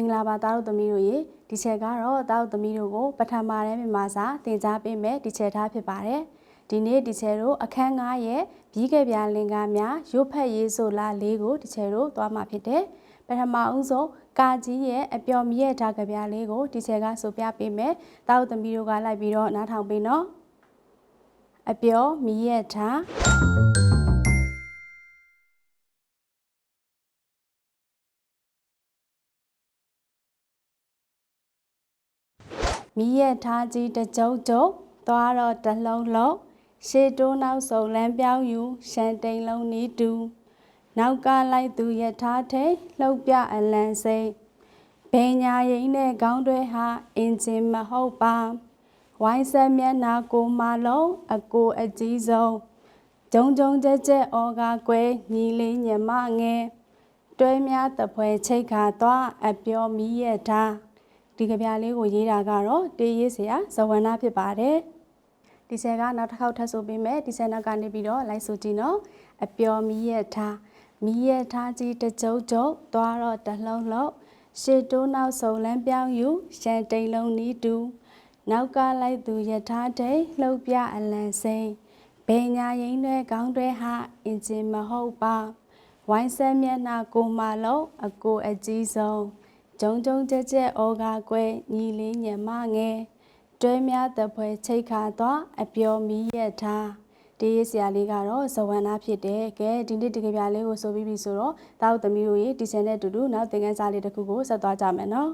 င်္ဂလာပါသားတို့သမီးတို့ရေဒီချက်ကတော့သားတို့သမီးတို့ကိုပထမတန်းမြန်မာစာသင်ကြားပေးမယ်ဒီချက်ထားဖြစ်ပါတယ်ဒီနေ့ဒီချက်တို့အခန်း9ရဲ့ပြီးခဲ့ပြလင်္ကာများရုပ်ဖက်ရေးဆိုလာလေးကိုဒီချက်တို့သွားမှာဖြစ်တယ်ပထမဦးဆုံးကာကြီးရဲ့အပျော်မြရဲ့ဓာတ်ကြပြလေးကိုဒီချက်ကဆိုပြပေးမယ်သားတို့သမီးတို့ကလိုက်ပြီးတော့နားထောင်ပေးနော်အပျော်မြရဲ့ဓာ မီးရထားကြီးတကြုတ်ကြုတ်သွားတော့တလုံးလုံးရှေးတိုးနောက်ဆုံလမ်းပြောင်းယူရှန်တိန်လုံးနီးတူနောက်ကလိုက်သူရထားထိတ်လှုပ်ပြအလံစိတ်ဘယ်ညာရင်နဲ့ခေါင်းတွဲဟာအင်ဂျင်မဟုတ်ပါဝိုင်းဆက်မျက်နာကိုမလုံးအကိုအကြီးဆုံးဂျုံဂျုံကြက်ကြက်ဩကာကွယ်ညီလေးညမငယ်တွဲများတပွဲချိတ်ခါသွားအပြောမီးရထား ဒီကြပြလေးကိုရေးတာကတော့တေးရေးစရာဇဝန္နာဖြစ်ပါတယ်ဒီဆယ်ကနောက်တစ်ခေါက်ထပ်ဆိုပေးမယ်ဒီဆယ်နောက်ကနေပြီးတော့လိုက်ဆိုကြည့်နော်အပျော်မီးရထားမီးရထားကြီးတကြုတ်ကြုတ်သွားတော့တလုံးလုံးရှေ့တိုးနောက်ဆုံလမ်းပြောင်းယူရှန်တိန်လုံးနီးတူနောက်ကလိုက်သူယထာတိတ်လှုပ်ပြအလံစိန်ဘယ်ညာရင်တွေခေါင်းတွေဟာအင်ဂျင်မဟုတ်ပါဝိုင်းဆက်မျက်နှာကိုမလုံးအကိုအကြီးဆုံး ဂျုံဂျုံကြက်ကြက်ဩကာကွယ်ညီလေးညမငယ်တွဲများတပွဲချိတ်ခါသွားအပျော်မီးရထားဒီရေးဆရာလေးကတော့ဇဝန္နာဖြစ်တယ်ကဲဒီနေ့ဒီကပြလေးကိုဆိုပြီးပြီဆိုတော့တောက်သမီးတို့ရေဒီချန်နဲ့အတူတူနောက်သင်ခန်းစာလေးတစ်ခုကိုဆက်သွားကြမယ်နော်